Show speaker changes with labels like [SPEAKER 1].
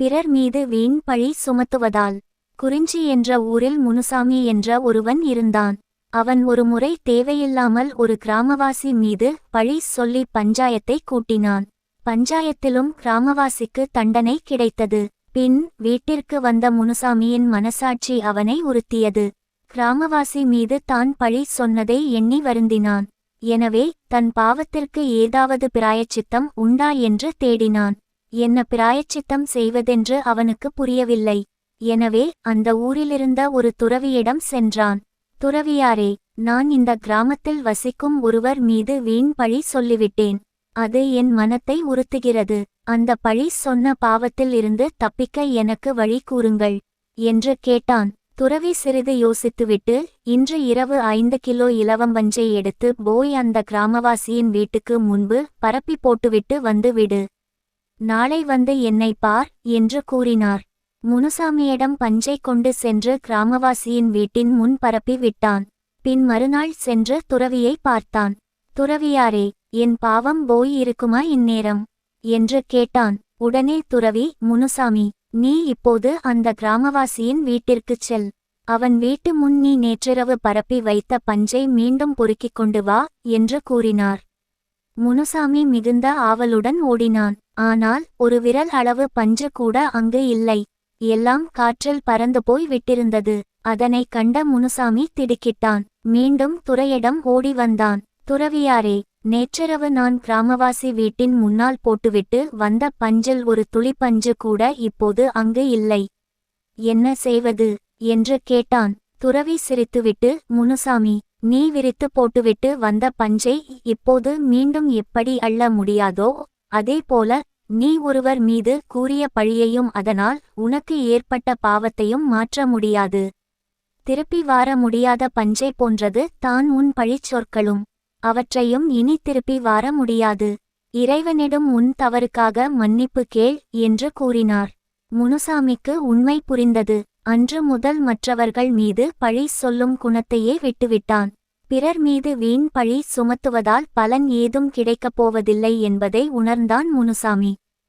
[SPEAKER 1] பிறர் மீது வீண் பழி சுமத்துவதால். குறிஞ்சி என்ற ஊரில் முனுசாமி என்ற ஒருவன் இருந்தான். அவன் ஒருமுறை தேவையில்லாமல் ஒரு கிராமவாசி மீது பழி சொல்லி பஞ்சாயத்தை கூட்டினான். பஞ்சாயத்திலும் கிராமவாசிக்கு தண்டனை கிடைத்தது. பின் வீட்டிற்கு வந்த முனுசாமியின் மனசாட்சி அவனை உறுத்தியது. கிராமவாசி மீது தான் பழி சொன்னதை எண்ணி வருந்தினான். எனவே தன் பாவத்திற்கு ஏதாவது பிராயச்சித்தம் உண்டா என்று தேடினான். என்ன பிராயச்சித்தம் செய்வதென்று அவனுக்கு புரியவில்லை. எனவே அந்த ஊரிலிருந்த ஒரு துறவியிடம் சென்றான். துறவியாரே நான் இந்த கிராமத்தில் வசிக்கும் ஒருவர் மீது வீண் பழி சொல்லிவிட்டேன். அது என் மனத்தை உறுத்துகிறது. அந்த பழி சொன்ன பாவத்தில் இருந்து தப்பிக்க எனக்கு வழி கூறுங்கள் என்று கேட்டான். துறவி சிறிது யோசித்துவிட்டு இன்று இரவு ஐந்து கிலோ இலவம்பஞ்சை எடுத்து போய் அந்த கிராமவாசியின் வீட்டுக்கு முன்பு பரப்பி போட்டுவிட்டு வந்து விடு. நாளை வந்து என்னை பார் என்று கூறினார். முனுசாமியிடம் பஞ்சை கொண்டு சென்று கிராமவாசியின் வீட்டின் முன் பரப்பி விட்டான். பின் மறுநாள் சென்று துறவியை பார்த்தான். துறவியாரே என் பாவம் போய் இருக்குமா இந்நேரம்? என்று கேட்டான். உடனே துறவி முனுசாமி நீ இப்போது அந்த கிராமவாசியின் வீட்டிற்குச் செல். அவன் வீட்டு முன் நீ நேற்றிரவு பரப்பி வைத்த பஞ்சை மீண்டும் பொறுக்கிக் கொண்டு வா என்று கூறினார். முனுசாமி மிகுந்த ஆவலுடன் ஓடினான். ஆனால் ஒரு விரல் அளவு பஞ்சு கூட அங்கு இல்லை. எல்லாம் காற்றில் பறந்து போய் விட்டிருந்தது. அதனை கண்ட முனுசாமி திடுக்கிட்டான். மீண்டும் துறையிடம் ஓடி வந்தான். துறவியாரே நேற்றிரவு நான் கிராமவாசி வீட்டின் முன்னால் போட்டுவிட்டு வந்த பஞ்சில் ஒரு துளி பஞ்சு கூட இப்போது அங்கு இல்லை. என்ன செய்வது? என்று கேட்டான். துறவி சிரித்துவிட்டு முனுசாமி நீ விரித்து போட்டுவிட்டு வந்த பஞ்சை இப்போது மீண்டும் எப்படி அள்ள முடியாதோ அதே போல நீ ஒருவர் மீது கூறிய பழியையும் அதனால் உனக்கு ஏற்பட்ட பாவத்தையும் மாற்ற முடியாது. திருப்பி வார முடியாத பஞ்சை போன்றது தான் உன் பழிச் சொற்களும். அவற்றையும் இனி திருப்பி வார முடியாது. இறைவனிடம் உன் தவறுக்காக மன்னிப்பு கேள் என்று கூறினார். முனுசாமிக்கு உண்மை புரிந்தது. அன்று முதல் மற்றவர்கள் மீது பழி சொல்லும் குணத்தையே விட்டுவிட்டான். பிறர் மீது வீண் பழி சுமத்துவதால் பலன் ஏதும் கிடைக்கப் போவதில்லை என்பதை உணர்ந்தான் முனுசாமி.